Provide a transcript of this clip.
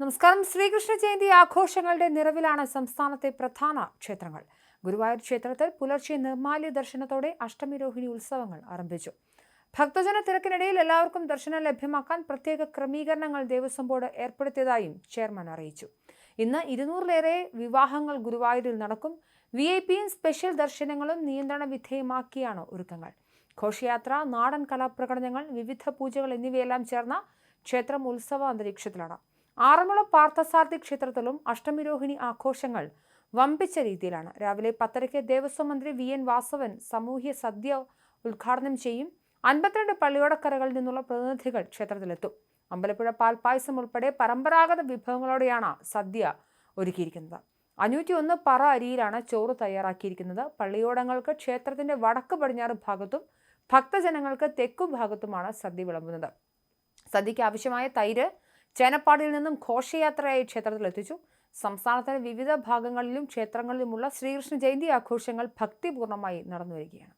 നമസ്കാരം. ശ്രീകൃഷ്ണ ജയന്തി ആഘോഷങ്ങളുടെ നിറവിലാണ് സംസ്ഥാനത്തെ പ്രധാന ക്ഷേത്രങ്ങൾ. ഗുരുവായൂർ ക്ഷേത്രത്തിൽ പുലർച്ചെ നിർമാല്യ ദർശനത്തോടെ അഷ്ടമി രോഹിണി ഉത്സവങ്ങൾ ആരംഭിച്ചു. ഭക്തജന തിരക്കിനിടയിൽ എല്ലാവർക്കും ദർശനം ലഭ്യമാക്കാൻ പ്രത്യേക ക്രമീകരണങ്ങൾ ദേവസ്വം ബോർഡ് ഏർപ്പെടുത്തിയതായും ചെയർമാൻ അറിയിച്ചു. ഇന്ന് ഇരുന്നൂറിലേറെ വിവാഹങ്ങൾ ഗുരുവായൂരിൽ നടക്കും. വി ഐ പിയും സ്പെഷ്യൽ ദർശനങ്ങളും നിയന്ത്രണ വിധേയമാക്കിയാണ് ഒരുക്കങ്ങൾ. ഘോഷയാത്ര നാടൻ കലാപ്രകടനങ്ങൾ വിവിധ പൂജകൾ എന്നിവയെല്ലാം ചേർന്ന ക്ഷേത്രം ഉത്സവ അന്തരീക്ഷത്തിലാണ്. ആറന്മുള പാർത്ഥസാരഥി ക്ഷേത്രത്തിലും അഷ്ടമിരോഹിണി ആഘോഷങ്ങൾ വമ്പിച്ച രീതിയിലാണ്. രാവിലെ പത്തരയ്ക്ക് ദേവസ്വം മന്ത്രി വി എൻ വാസവൻ സാമൂഹ്യ സദ്യ ഉദ്ഘാടനം ചെയ്യും. അൻപത്തിരണ്ട് പള്ളിയോടക്കരകളിൽ നിന്നുള്ള പ്രതിനിധികൾ ക്ഷേത്രത്തിലെത്തും. അമ്പലപ്പുഴ പാൽപ്പായസം ഉൾപ്പെടെ പരമ്പരാഗത വിഭവങ്ങളോടെയാണ് സദ്യ ഒരുക്കിയിരിക്കുന്നത്. അഞ്ഞൂറ്റി ഒന്ന് പറ അരിയിലാണ് ചോറ് തയ്യാറാക്കിയിരിക്കുന്നത്. പള്ളിയോടങ്ങൾക്ക് ക്ഷേത്രത്തിന്റെ വടക്ക് പടിഞ്ഞാറ് ഭാഗത്തും ഭക്തജനങ്ങൾക്ക് തെക്കു ഭാഗത്തുമാണ് സദ്യ വിളമ്പുന്നത്. സദ്യയ്ക്ക് ആവശ്യമായ തൈര് ചേനപ്പാടിയിൽ നിന്നും ഘോഷയാത്രയായി ക്ഷേത്രത്തിൽ എത്തിച്ചു സംസ്ഥാനത്തിന്റെ വിവിധ ഭാഗങ്ങളിലും ക്ഷേത്രങ്ങളിലുമുള്ള ശ്രീകൃഷ്ണ ജയന്തി ആഘോഷങ്ങൾ ഭക്തിപൂർണമായി നടന്നു വരികയാണ്